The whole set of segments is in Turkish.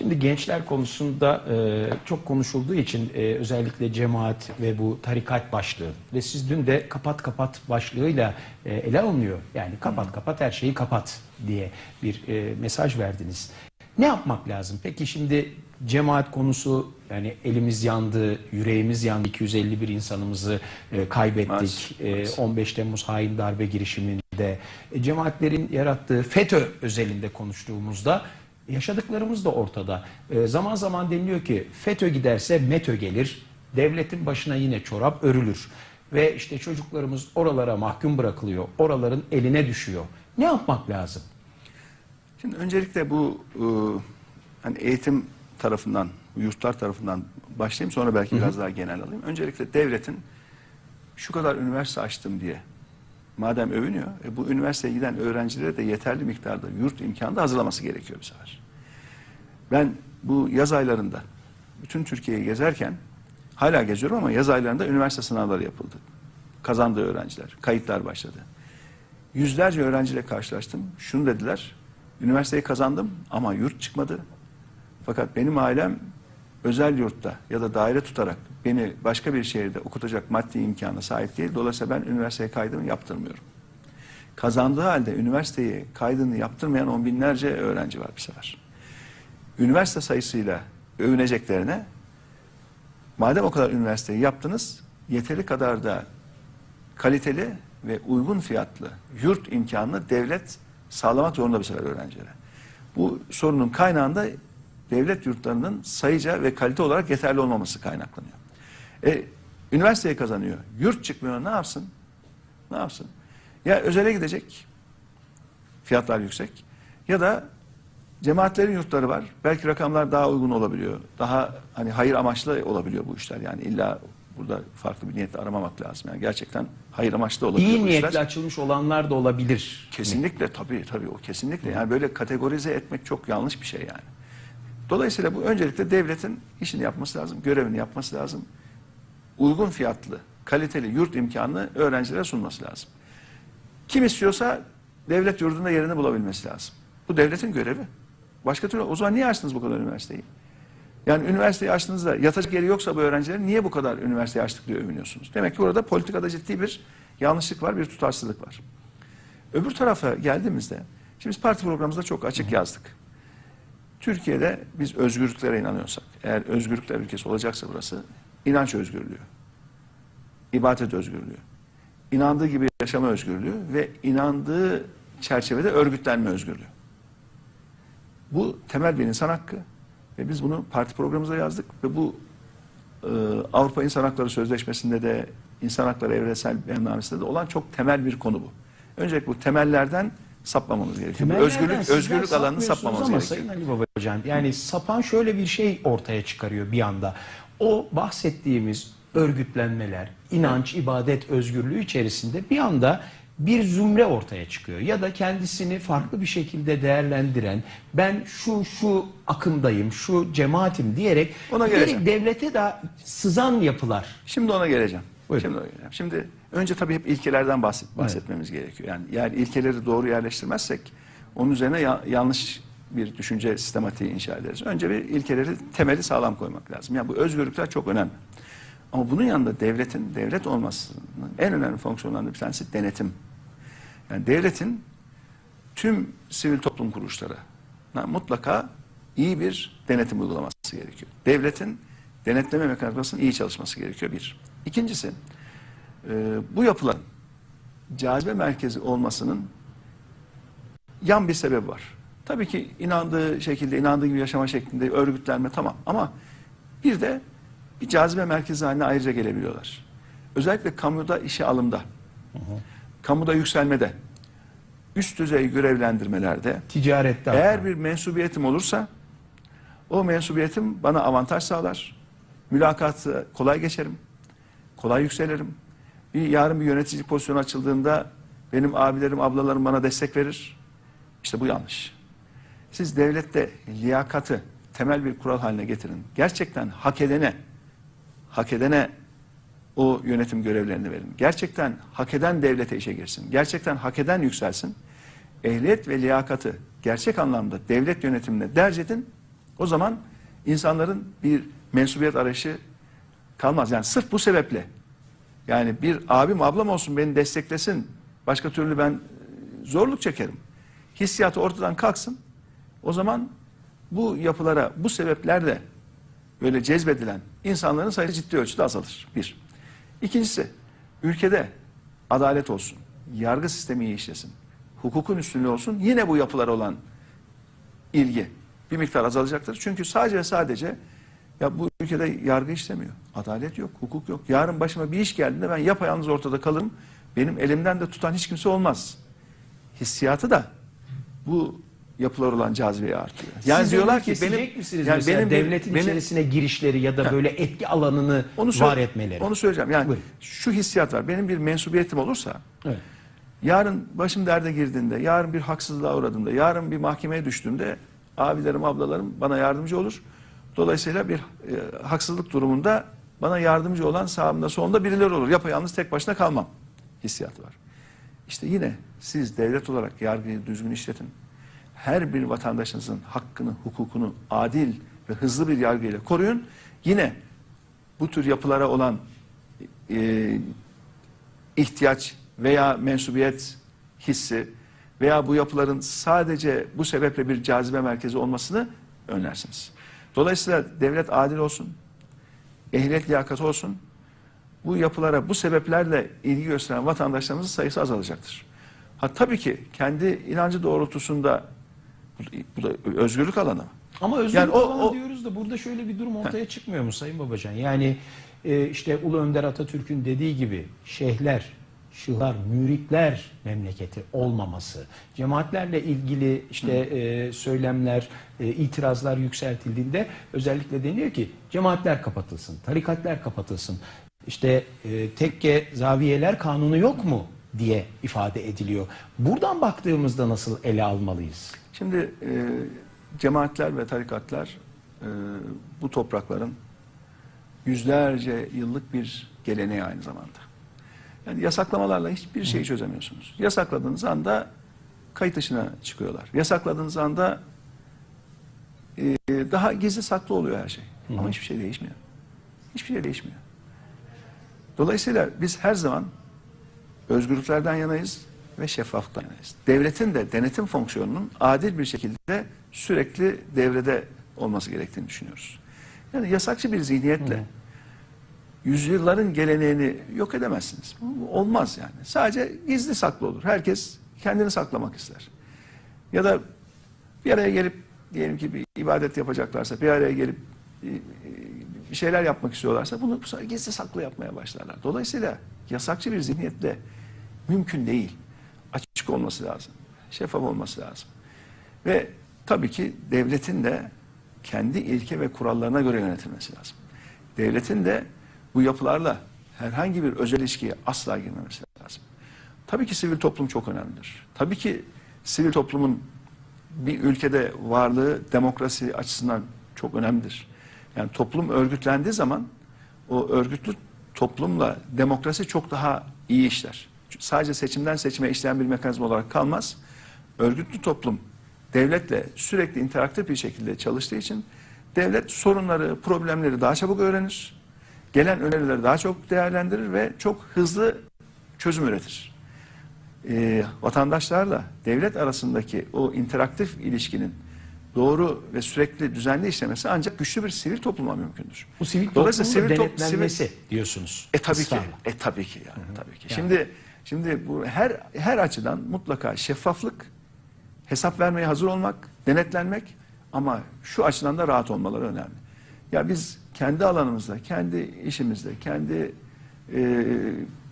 Şimdi gençler konusunda e, çok konuşulduğu için e, özellikle cemaat ve bu tarikat başlığı ve siz dün de kapat kapat başlığıyla e, ele alınıyor. Yani kapat kapat her şeyi kapat diye bir e, mesaj verdiniz. Ne yapmak lazım? Peki şimdi cemaat konusu yani elimiz yandı, yüreğimiz yandı. 251 insanımızı e, kaybettik. Maalesef, E, maalesef. 15 Temmuz hain darbe girişiminde e, cemaatlerin yarattığı FETÖ özelinde konuştuğumuzda yaşadıklarımız da ortada. E, zaman zaman deniliyor ki FETÖ giderse METÖ gelir. Devletin başına yine çorap örülür. Ve işte çocuklarımız oralara mahkum bırakılıyor. Oraların eline düşüyor. Ne yapmak lazım? Şimdi öncelikle bu e, hani eğitim tarafından, yurtlar tarafından başlayayım sonra belki biraz daha genel alayım. Öncelikle devletin şu kadar üniversite açtım diye madem övünüyor, e, bu üniversiteye giden öğrencilere de yeterli miktarda yurt imkanı da hazırlaması gerekiyor bu sefer. Ben bu yaz aylarında bütün Türkiye'yi gezerken hala geziyorum ama yaz aylarında üniversite sınavları yapıldı. Kazandığı öğrenciler, kayıtlar başladı. Yüzlerce öğrenciyle karşılaştım. Şunu dediler, üniversiteyi kazandım ama yurt çıkmadı. Fakat benim ailem özel yurtta ya da daire tutarak beni başka bir şehirde okutacak maddi imkana sahip değil. Dolayısıyla ben üniversiteye kaydımı yaptırmıyorum. Kazandığı halde üniversiteyi kaydını yaptırmayan on binlerce öğrenci var bir sefer. Üniversite sayısıyla övüneceklerine madem o kadar üniversiteyi yaptınız yeteri kadar da kaliteli ve uygun fiyatlı yurt imkanını devlet sağlamak zorunda bir sefer öğrencilere. Bu sorunun kaynağında devlet yurtlarının sayıca ve kalite olarak yeterli olmaması kaynaklanıyor. E, üniversiteye kazanıyor, yurt çıkmıyor ne yapsın? Ne yapsın? Ya özele gidecek, fiyatlar yüksek ya da cemaatlerin yurtları var. Belki rakamlar daha uygun olabiliyor. Daha hani hayır amaçlı olabiliyor bu işler. Yani illa burada farklı bir niyetle aramamak lazım. Yani gerçekten hayır amaçlı olabiliyor İyi bu niyetli işler. açılmış olanlar da olabilir. Kesinlikle tabii tabii o kesinlikle. Yani böyle kategorize etmek çok yanlış bir şey yani. Dolayısıyla bu öncelikle devletin işini yapması lazım, görevini yapması lazım. Uygun fiyatlı, kaliteli yurt imkanını öğrencilere sunması lazım. Kim istiyorsa devlet yurdunda yerini bulabilmesi lazım. Bu devletin görevi. Başka türlü o zaman niye açtınız bu kadar üniversiteyi? Yani üniversiteyi açtığınızda yatacak yeri yoksa bu öğrencilerin niye bu kadar üniversiteyi açtık diye övünüyorsunuz? Demek ki burada politikada ciddi bir yanlışlık var, bir tutarsızlık var. Öbür tarafa geldiğimizde, şimdi biz parti programımızda çok açık yazdık. Türkiye'de biz özgürlüklere inanıyorsak, eğer özgürlükler ülkesi olacaksa burası, inanç özgürlüğü, ibadet özgürlüğü, inandığı gibi yaşama özgürlüğü ve inandığı çerçevede örgütlenme özgürlüğü. Bu temel bir insan hakkı ve biz bunu parti programımıza yazdık ve bu e, Avrupa İnsan Hakları Sözleşmesi'nde de İnsan Hakları Evrensel Beyannamesi'nde de olan çok temel bir konu bu. Öncelikle bu temellerden sapmamamız gerekiyor. Temellerden özgürlük özgürlük alanını sapmamamız ama gerekiyor. Sayın Ali Babacan yani sapan şöyle bir şey ortaya çıkarıyor bir anda. O bahsettiğimiz örgütlenmeler, inanç, ibadet özgürlüğü içerisinde bir anda bir zümre ortaya çıkıyor. Ya da kendisini farklı bir şekilde değerlendiren, ben şu şu akımdayım, şu cemaatim diyerek Ona geleceğim. devlete de sızan yapılar. Şimdi ona geleceğim. Buyurun. Şimdi ona geleceğim. Şimdi önce tabii hep ilkelerden bahset, bahsetmemiz gerekiyor. Yani yani ilkeleri doğru yerleştirmezsek onun üzerine ya- yanlış bir düşünce sistematiği inşa ederiz. Önce bir ilkeleri temeli sağlam koymak lazım. Yani bu özgürlükler çok önemli. Ama bunun yanında devletin devlet olmasının en önemli fonksiyonlarından bir tanesi denetim. Yani devletin tüm sivil toplum kuruluşları mutlaka iyi bir denetim uygulaması gerekiyor. Devletin denetleme mekanizmasının iyi çalışması gerekiyor bir. İkincisi e, bu yapılan cazibe merkezi olmasının yan bir sebebi var. Tabii ki inandığı şekilde, inandığı gibi yaşama şeklinde örgütlenme tamam ama bir de bir cazibe merkezi haline ayrıca gelebiliyorlar. Özellikle kamuda işe alımda, kamuda yükselmede, üst düzey görevlendirmelerde Ticarette eğer hatta. bir mensubiyetim olursa o mensubiyetim bana avantaj sağlar. Mülakatı kolay geçerim. Kolay yükselirim. Bir yarın bir yönetici pozisyonu açıldığında benim abilerim, ablalarım bana destek verir. İşte bu yanlış. Siz devlette liyakatı temel bir kural haline getirin. Gerçekten hak edene, hak edene o yönetim görevlerini verin. Gerçekten hak eden devlete işe girsin. Gerçekten hak eden yükselsin. Ehliyet ve liyakatı gerçek anlamda devlet yönetimine derc edin. O zaman insanların bir mensubiyet arayışı kalmaz. Yani sırf bu sebeple yani bir abim ablam olsun beni desteklesin başka türlü ben e, zorluk çekerim. Hissiyatı ortadan kalksın. O zaman bu yapılara bu sebeplerle böyle cezbedilen insanların sayısı ciddi ölçüde azalır. Bir. İkincisi ülkede adalet olsun, yargı sistemi iyi işlesin, hukukun üstünlüğü olsun yine bu yapılara olan ilgi bir miktar azalacaktır. Çünkü sadece ve sadece ya bu ülkede yargı işlemiyor. Adalet yok, hukuk yok. Yarın başıma bir iş geldiğinde ben yapayalnız ortada kalırım. Benim elimden de tutan hiç kimse olmaz. Hissiyatı da bu yapılar olan cazibeyi artıyor. Yani Siz diyorlar ki benim misiniz yani mesela benim devletin benim- içerisine girişleri ya da böyle etki alanını onu var etmeleri. Onu söyleyeceğim. Yani Buyurun. şu hissiyat var. Benim bir mensubiyetim olursa Evet. Yarın başım derde girdiğinde, yarın bir haksızlığa uğradığımda, yarın bir mahkemeye düştüğümde abilerim, ablalarım bana yardımcı olur. Dolayısıyla bir e, haksızlık durumunda bana yardımcı olan sağımda solunda birileri olur. Yapayalnız tek başına kalmam hissiyatı var. İşte yine siz devlet olarak yargıyı düzgün işletin. Her bir vatandaşınızın hakkını, hukukunu adil ve hızlı bir yargıyla koruyun. Yine bu tür yapılara olan e, ihtiyaç veya mensubiyet hissi veya bu yapıların sadece bu sebeple bir cazibe merkezi olmasını önlersiniz. Dolayısıyla devlet adil olsun, ehliyet liyakati olsun, bu yapılara bu sebeplerle ilgi gösteren vatandaşlarımızın sayısı azalacaktır. Ha tabii ki kendi inancı doğrultusunda bu, da özgürlük alanı. Ama özgürlük Yani o- alanı o- diyoruz da burada şöyle bir durum ortaya çıkmıyor mu Sayın Babacan? Yani e, işte Ulu Önder Atatürk'ün dediği gibi şeyhler, şıhlar, müritler memleketi olmaması, cemaatlerle ilgili işte e, söylemler, e, itirazlar yükseltildiğinde özellikle deniyor ki cemaatler kapatılsın, tarikatlar kapatılsın. İşte e, tekke zaviyeler kanunu yok mu diye ifade ediliyor. Buradan baktığımızda nasıl ele almalıyız? Şimdi e, cemaatler ve tarikatlar e, bu toprakların yüzlerce yıllık bir geleneği aynı zamanda. Yani yasaklamalarla hiçbir şeyi çözemiyorsunuz. Yasakladığınız anda kayıt dışına çıkıyorlar. Yasakladığınız anda e, daha gizli saklı oluyor her şey. Ama hiçbir şey değişmiyor. Hiçbir şey değişmiyor. Dolayısıyla biz her zaman özgürlüklerden yanayız ve şeffaflıktan yanayız. Devletin de denetim fonksiyonunun adil bir şekilde sürekli devrede olması gerektiğini düşünüyoruz. Yani yasakçı bir zihniyetle yüzyılların geleneğini yok edemezsiniz. Bu olmaz yani. Sadece gizli saklı olur. Herkes kendini saklamak ister. Ya da bir araya gelip diyelim ki bir ibadet yapacaklarsa, bir araya gelip e, e, bir şeyler yapmak istiyorlarsa bunu gizli saklı yapmaya başlarlar. Dolayısıyla yasakçı bir zihniyetle mümkün değil. Açık olması lazım. Şeffaf olması lazım. Ve tabii ki devletin de kendi ilke ve kurallarına göre yönetilmesi lazım. Devletin de bu yapılarla herhangi bir özel ilişkiye asla girmemesi lazım. Tabii ki sivil toplum çok önemlidir. Tabii ki sivil toplumun bir ülkede varlığı demokrasi açısından çok önemlidir. Yani toplum örgütlendiği zaman o örgütlü toplumla demokrasi çok daha iyi işler. Sadece seçimden seçime işleyen bir mekanizma olarak kalmaz. Örgütlü toplum devletle sürekli interaktif bir şekilde çalıştığı için devlet sorunları, problemleri daha çabuk öğrenir. Gelen önerileri daha çok değerlendirir ve çok hızlı çözüm üretir e, vatandaşlarla devlet arasındaki o interaktif ilişkinin doğru ve sürekli düzenli işlemesi ancak güçlü bir sivil topluma mümkündür. Bu sivil toplumun sivil top- denetlenmesi diyorsunuz. E tabii ki. E tabii ki yani tabii ki. Yani. Şimdi şimdi bu her her açıdan mutlaka şeffaflık, hesap vermeye hazır olmak, denetlenmek ama şu açıdan da rahat olmaları önemli. Ya biz kendi alanımızda, kendi işimizde, kendi e,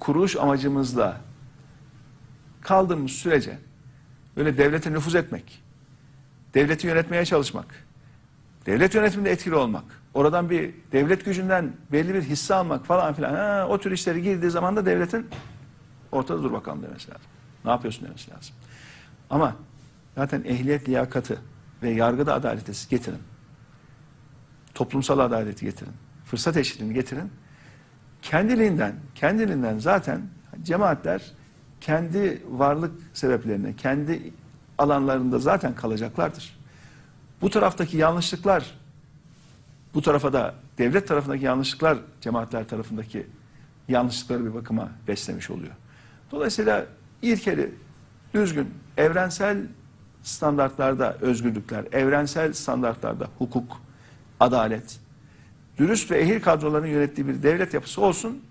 kuruluş amacımızla kaldığımız sürece böyle devlete nüfuz etmek, devleti yönetmeye çalışmak, devlet yönetiminde etkili olmak, oradan bir devlet gücünden belli bir hisse almak falan filan ha, o tür işleri girdiği zaman da devletin ortada dur bakalım demesi lazım. Ne yapıyorsun demesi lazım. Ama zaten ehliyet liyakatı ve yargıda adaleti siz getirin. Toplumsal adaleti getirin. Fırsat eşitliğini getirin. Kendiliğinden, kendiliğinden zaten cemaatler kendi varlık sebeplerine, kendi alanlarında zaten kalacaklardır. Bu taraftaki yanlışlıklar bu tarafa da devlet tarafındaki yanlışlıklar cemaatler tarafındaki yanlışlıkları bir bakıma beslemiş oluyor. Dolayısıyla ilkeli, düzgün, evrensel standartlarda özgürlükler, evrensel standartlarda hukuk, adalet, dürüst ve ehil kadroların yönettiği bir devlet yapısı olsun.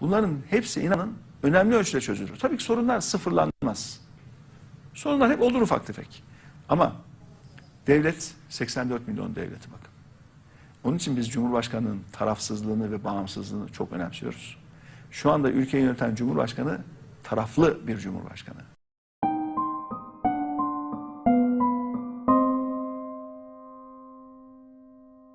Bunların hepsi inanın önemli ölçüde çözülür. Tabii ki sorunlar sıfırlanmaz. Sorunlar hep olur ufak tefek. Ama devlet 84 milyon devleti bakın. Onun için biz Cumhurbaşkanı'nın tarafsızlığını ve bağımsızlığını çok önemsiyoruz. Şu anda ülkeyi yöneten Cumhurbaşkanı taraflı bir Cumhurbaşkanı.